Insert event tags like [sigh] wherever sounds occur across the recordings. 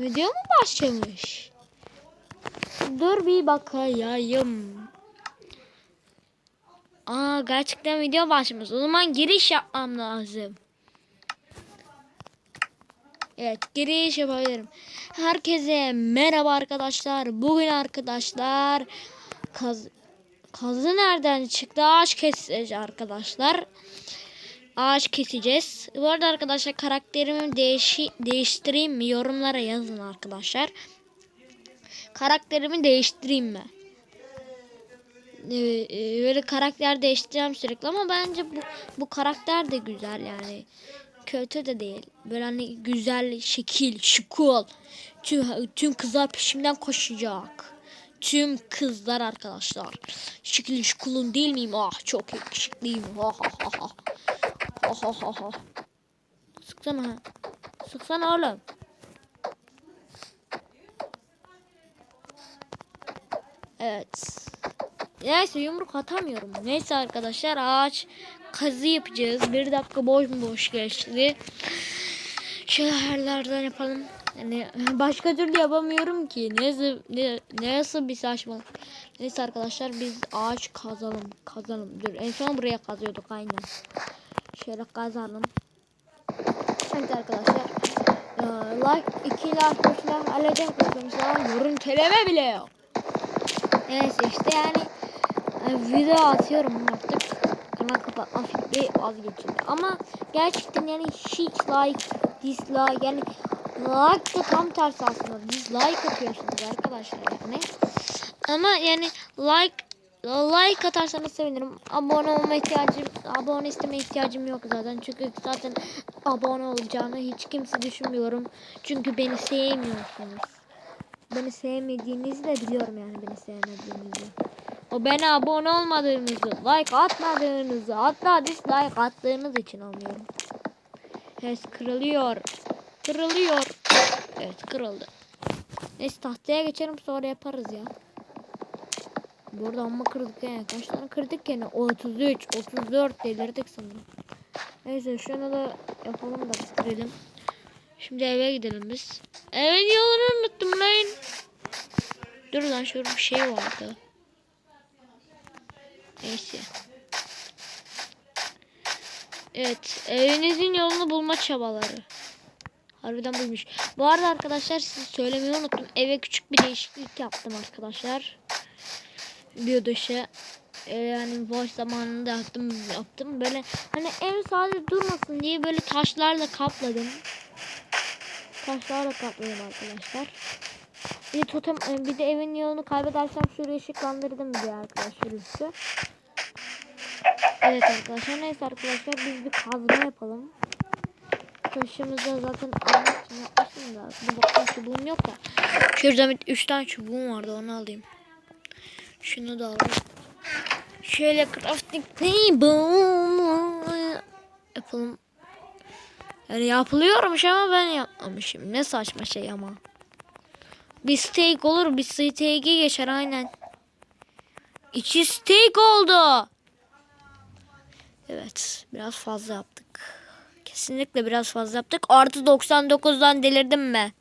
Video mu başlamış? Dur bir bakayım. Aa gerçekten video başlamış. O zaman giriş yapmam lazım. Evet giriş yapabilirim. Herkese merhaba arkadaşlar. Bugün arkadaşlar kaz kazı nereden çıktı? Ağaç keseceğiz arkadaşlar. Ağaç keseceğiz. Bu arada arkadaşlar karakterimi değişi değiştireyim mi? Yorumlara yazın arkadaşlar. Karakterimi değiştireyim mi? Ee, e, böyle karakter değiştireceğim sürekli ama bence bu bu karakter de güzel yani kötü de değil. Böyle hani güzel şekil, şıkul. Tüm, tüm kızlar peşimden koşacak. Tüm kızlar arkadaşlar. Şekil şıkulun değil miyim? Ah çok yakışıklıyım. Ha ha ha. Ha ha ha ha. Sıksana. Sıksana oğlum. Evet. Neyse yumruk atamıyorum. Neyse arkadaşlar ağaç kazı yapacağız. Bir dakika boş mu boş geçti. Şöyle herlerden yapalım. Yani [laughs] başka türlü yapamıyorum ki. Neyse ne, nasıl bir saçmalık. Neyse arkadaşlar biz ağaç kazalım. Kazalım. Dur en son buraya kazıyorduk aynen. Şöyle kazalım. Evet arkadaşlar. like, iki like, üç like, alacak mesela görüntüleme bile yok. Neyse işte yani video atıyorum artık. Kanal kapatma fikri vazgeçildi. Ama gerçekten yani hiç like, dislike yani like da tam tersi aslında. Dislike atıyorsunuz arkadaşlar yani. Ama yani like like atarsanız sevinirim. Abone olma ihtiyacım, abone isteme ihtiyacım yok zaten. Çünkü zaten abone olacağını hiç kimse düşünmüyorum. Çünkü beni sevmiyorsunuz. Beni sevmediğinizi de biliyorum yani beni sevmediğinizi. O bana abone olmadığınızı, like atmadığınızı, hatta dislike attığınız için anlıyorum. Evet kırılıyor. Kırılıyor. Evet kırıldı. Neyse tahtaya geçelim sonra yaparız ya. Burada amma kırdık yani. Kaç tane kırdık yani? 33, 34 delirdik sanırım. Neyse şunu da yapalım da bitirelim. Şimdi eve gidelim biz. Evin yolunu unuttum lan. Dur lan şurada bir şey vardı. Neyse. Evet. Evinizin yolunu bulma çabaları. Harbiden buymuş. Bu arada arkadaşlar size söylemeyi unuttum. Eve küçük bir değişiklik yaptım arkadaşlar. Bir dışı. Ee, yani boş zamanında yaptım yaptım. Böyle hani ev sadece durmasın diye böyle taşlarla kapladım. Taşlarla kapladım arkadaşlar. Bir totem bir de evin yolunu kaybedersem şurayı ışıklandırdım diye arkadaşlar üstü. Evet arkadaşlar neyse arkadaşlar biz bir kazma yapalım. Taşımızda zaten için yapmıştım da. Bir bakalım çubuğum yok da. Şurada 3 tane çubuğum vardı onu alayım. Şunu da alayım. Şöyle crafting table yapalım. Yani yapılıyormuş ama ben yapmamışım. Ne saçma şey ama. Bir steak olur. Bir steak'e geçer aynen. İki steak oldu. Evet. Biraz fazla yaptık. Kesinlikle biraz fazla yaptık. Artı 99'dan delirdim mi?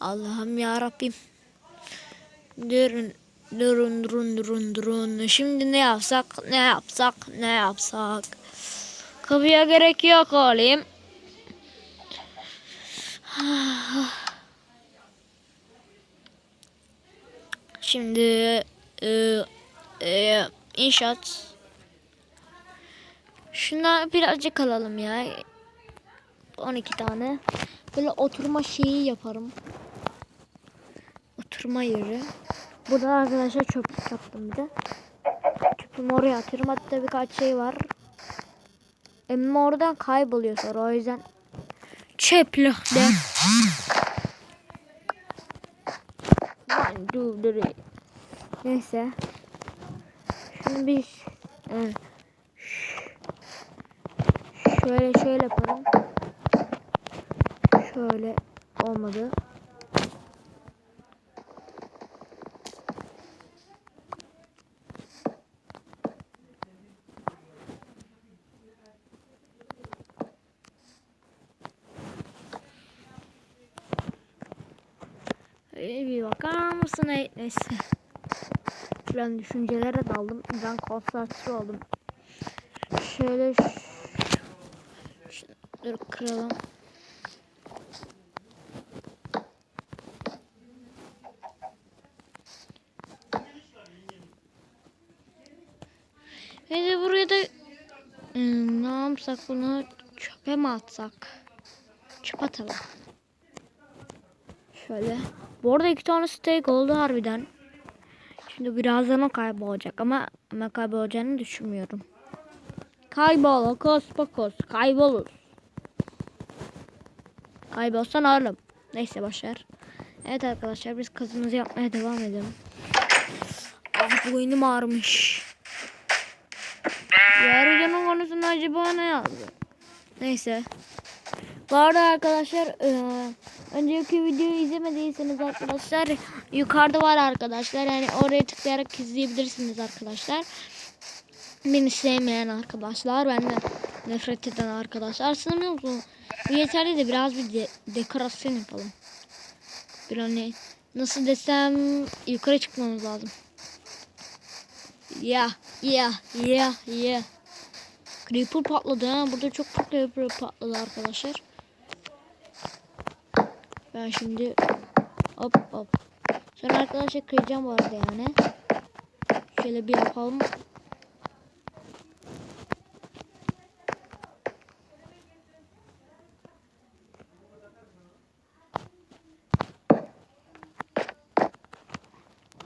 Allah'ım ya Rabbim. Durun. Durun durun durun durun. Şimdi ne yapsak? Ne yapsak? Ne yapsak? Kapıya gerek yok oğlum. [sighs] Şimdi e, e, inşaat. Şuna birazcık alalım ya. 12 tane. Böyle oturma şeyi yaparım. Oturma yeri. Burada arkadaşlar çöplük yaptım bir de. Çöpümü oraya atıyorum. Hatta birkaç şey var. Ama oradan kayboluyor sonra o yüzden çöplükte. Neyse. Şunu bir evet. Şöyle şöyle yapalım. Şöyle olmadı. Öyle bir bakar mısın? Neyse. Plan düşüncelere daldım. Ben konsantre oldum. Şöyle dur kıralım. Ve de buraya da Hmm, ne yapsak bunu çöpe mi atsak? Çöp atalım. Şöyle. Bu arada iki tane steak oldu harbiden. Şimdi birazdan o kaybolacak ama ama kaybolacağını düşünmüyorum. Kaybol, kos pokos, kaybolur. Kaybolsan oğlum. Neyse başlar. Evet arkadaşlar biz kazımızı yapmaya devam edelim. Ah boynum ağrımış. Diğer videonun konusunda acaba ne yazdı? Neyse. Bu arada arkadaşlar eee, önceki videoyu izlemediyseniz arkadaşlar yukarıda var arkadaşlar. Yani oraya tıklayarak izleyebilirsiniz arkadaşlar. Beni sevmeyen arkadaşlar. Benden nefret eden arkadaşlar. Biliyor musun? Bu yeterli de biraz bir de- dekorasyon yapalım. Bir hani nasıl desem yukarı çıkmamız lazım. Ya ya ya ya. Creeper patladı ha. Burada çok creeper patladı arkadaşlar. Ben şimdi hop hop. Sonra arkadaşlar kıracağım bu arada yani. Şöyle bir yapalım.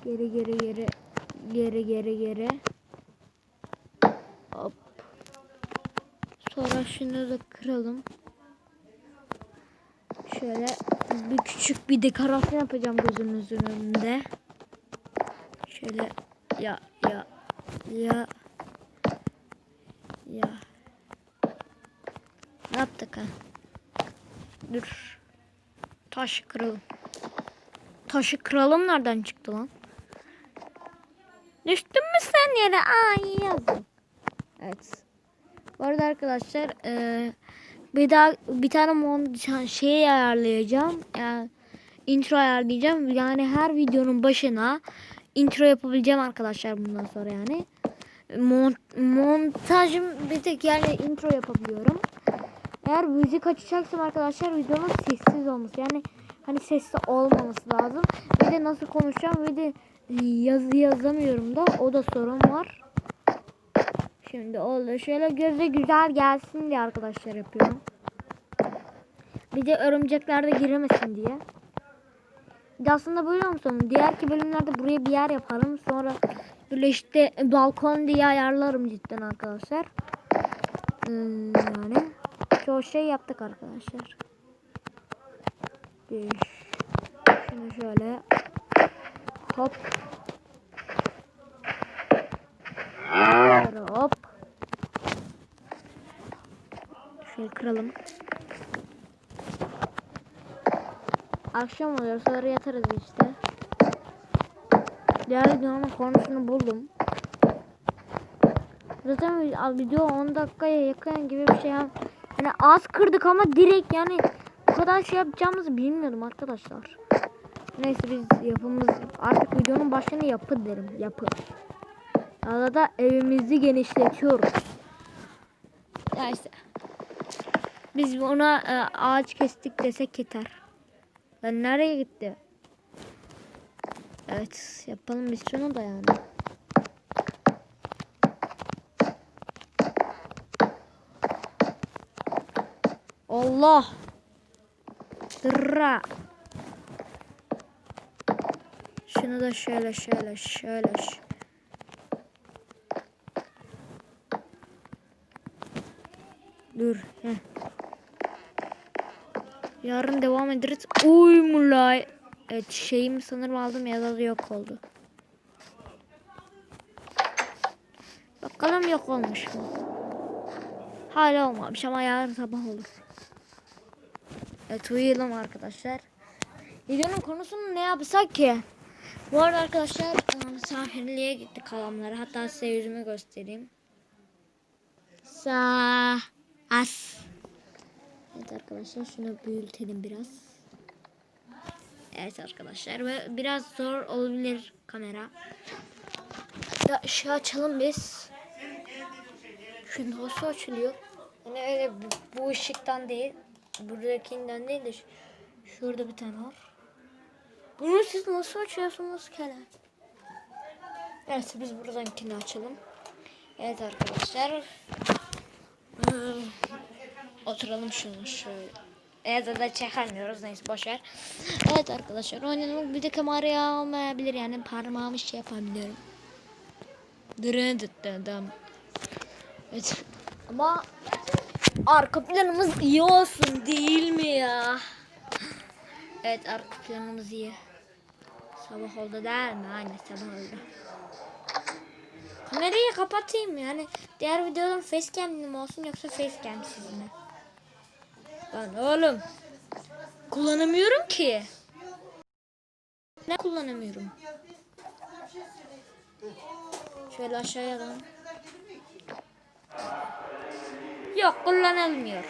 Geri geri geri geri geri geri. Hop. Sonra şunu da kıralım. Şöyle bir küçük bir dekorasyon yapacağım gözünüzün önünde. Şöyle ya ya ya ya. Ne yaptık ha? Dur. Taş kıralım. Taşı kıralım nereden çıktı lan? Düştün mü sen yere? Aa iyi. Evet. Bu arada arkadaşlar eee, bir daha bir tane mon şey ayarlayacağım. Yani intro ayarlayacağım. Yani her videonun başına intro yapabileceğim arkadaşlar bundan sonra yani. Mont montajım bir tek yani intro yapabiliyorum. Eğer müzik açacaksam arkadaşlar videonun sessiz olması yani hani sesli olmaması lazım. Bir de nasıl konuşacağım bir de yazı yazamıyorum da o da sorun var. Şimdi oldu. Şöyle göze güzel gelsin diye arkadaşlar yapıyorum. Bir de örümcekler de giremesin diye. De aslında biliyor musun? Diğerki bölümlerde buraya bir yer yapalım. Sonra böyle işte balkon diye ayarlarım cidden arkadaşlar. Hmm, yani çoğu şey yaptık arkadaşlar. Şimdi şöyle hop hop. Şöyle kıralım. Akşam oluyor sonra yatarız işte. Diğer videonun konusunu buldum. Zaten video 10 dakikaya yakın gibi bir şey. Yani az kırdık ama direkt yani bu kadar şey yapacağımızı bilmiyordum arkadaşlar. Neyse biz yapımız artık videonun başını yapı derim. Yapı. Arada evimizi genişletiyoruz. Neyse. Biz ona e, ağaç kestik desek yeter. Ben nereye gitti? Evet yapalım biz şunu da yani. Allah. Dırra. Şunu da şöyle şöyle şöyle. Dur. Heh. Yarın devam ederiz. Uy mulay. Evet şeyimi sanırım aldım ya da yok oldu. Bakalım yok olmuş mu? Hala olmamış ama yarın sabah olur. Evet uyuyalım arkadaşlar. Videonun konusunu ne yapsak ki? Bu arada arkadaşlar misafirliğe gittik halamlara. Hatta size yüzümü göstereyim. Sa as. Evet arkadaşlar şunu büyütelim biraz. Evet arkadaşlar ve biraz zor olabilir kamera. Ya ışığı açalım biz. Şu nasıl açılıyor? Yani öyle bu, ışıktan değil. Buradakinden değil de şu- şurada bir tane var. Bunu siz nasıl açıyorsunuz Kerem? Neyse biz buradakini açalım. Evet arkadaşlar. Hmm, Oturalım şunu şöyle. Evet zaten çekemiyoruz neyse boşver. Evet arkadaşlar oynayalım bir de kameraya almayabilir yani parmağımı şey yapabiliyorum. Dırın dıttım. Evet. Ama arka planımız iyi olsun değil mi ya? Evet arka planımız iyi. Sabah oldu değil mi? Aynen sabah oldu. Kamerayı kapatayım yani. Diğer videodan facecam'li mi olsun yoksa facecam'siz mi? Lan oğlum. Kullanamıyorum ki. Ne kullanamıyorum? Şöyle aşağıya lan. Yok kullanılmıyor.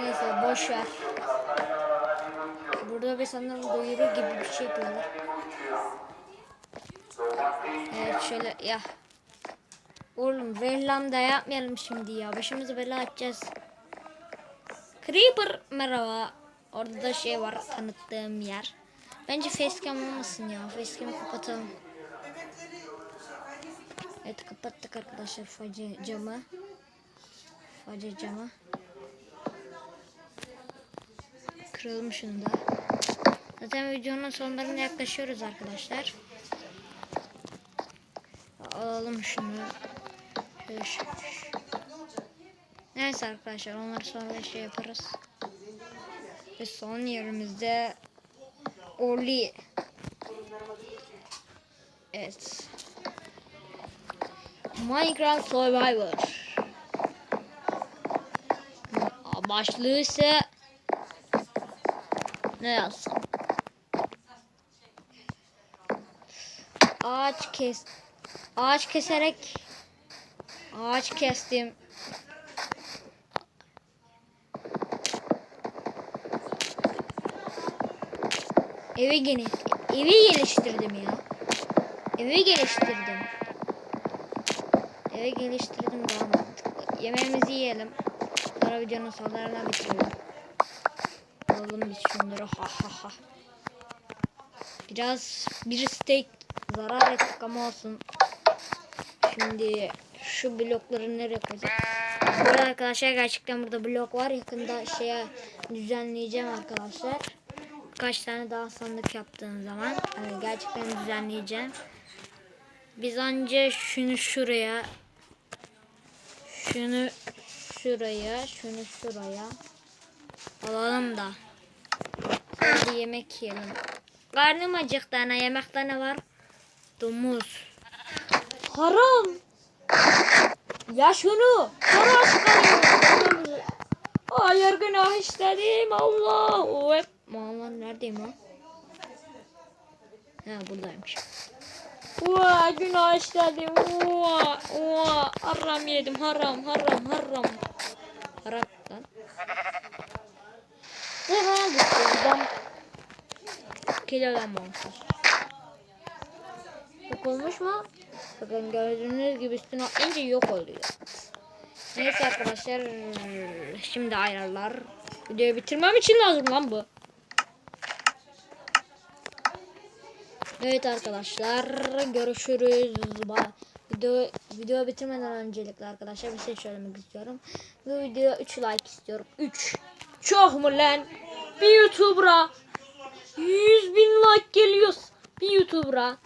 Neyse boş ver. Burada bir sanırım duyuru gibi bir şey yapıyorlar. Evet şöyle ya. Oğlum Vellam'da yapmayalım şimdi ya. Başımızı bela açacağız. Creeper merhaba. Orada da şey var tanıttığım yer. Bence facecam olmasın ya. Facecam'ı kapatalım. Evet kapattık arkadaşlar camı. Face camı. Kıralım şunu da. Zaten videonun sonlarına yaklaşıyoruz arkadaşlar. Alalım şunu. Şöyle şu- Neyse arkadaşlar onları sonra şey yaparız. Ve son yerimizde Orly. Evet. Minecraft Survivor. Başlığı ise ne yazsam? Ağaç kes ağaç keserek ağaç kestim. Evi gene evi geliştirdim ya. Evi geliştirdim. Evi geliştirdim daha mantıklı. Yemeğimizi yiyelim. Sonra videonun sonlarına bitirelim. Alalım biz şunları ha ha ha. Biraz bir steak zarar ettik ama olsun. Şimdi şu blokları nereye koyacağız? Bu arada arkadaşlar gerçekten burada blok var. Yakında şeye düzenleyeceğim arkadaşlar. Kaç tane daha sandık yaptığım zaman hani gerçekten düzenleyeceğim. Biz anca şunu şuraya şunu şuraya şunu şuraya alalım da Hadi yemek yiyelim. Karnım acıktı ana yemekte ne var? Domuz. Haram. Ya şunu. Sonra çıkarıyorum. Hayır günah işledim. Ekber. Allah neredeyim o? Ha buradaymış. Vaa günah işledim. Vaa vaa haram yedim haram haram haram. Haram lan. Hemen gittim. Kilodan monster. Yok olmuş mu? Bakın gördüğünüz gibi üstüne atlayınca yok oluyor. Neyse arkadaşlar şimdi ayarlar. Videoyu bitirmem için lazım lan bu. Evet arkadaşlar görüşürüz. Ba- Video, video bitirmeden öncelikle arkadaşlar bir şey söylemek istiyorum. Bu videoya 3 like istiyorum. 3. Çok mu lan? Bir YouTuber'a 100 bin like geliyorsa bir YouTuber'a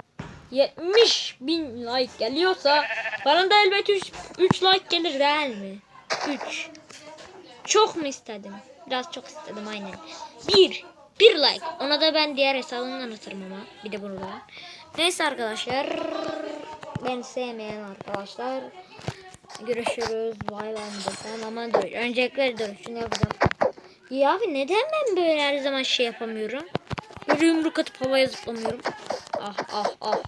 70 bin like geliyorsa bana da elbet 3, 3 like gelir değil mi? 3. Çok mu istedim? Biraz çok istedim aynen. 1. 1 like. Ona da ben diğer hesabımdan atarım ama. Bir de bunu da. Neyse arkadaşlar. Ben sevmeyen arkadaşlar. Görüşürüz. Vay lan desem ama dur. Öncelikle dur. Şunu yapacağım. Ya abi neden ben böyle her zaman şey yapamıyorum? Böyle yumruk atıp havaya zıplamıyorum. Ah ah ah.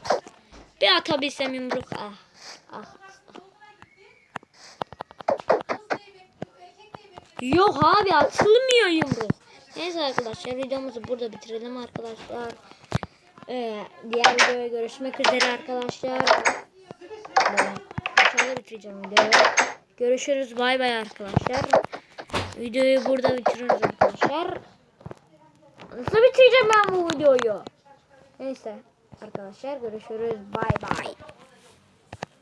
Bir atabilsem yumruk. Ah ah. Yok abi atılmıyor yumruk. Neyse arkadaşlar videomuzu burada bitirelim arkadaşlar. Ee, diğer videoya görüşmek üzere arkadaşlar. Aşağıda bitireceğim videoyu. Görüşürüz bay bay arkadaşlar. Videoyu burada bitiriyoruz arkadaşlar. Nasıl bitireceğim ben bu videoyu? Neyse arkadaşlar görüşürüz bay bay.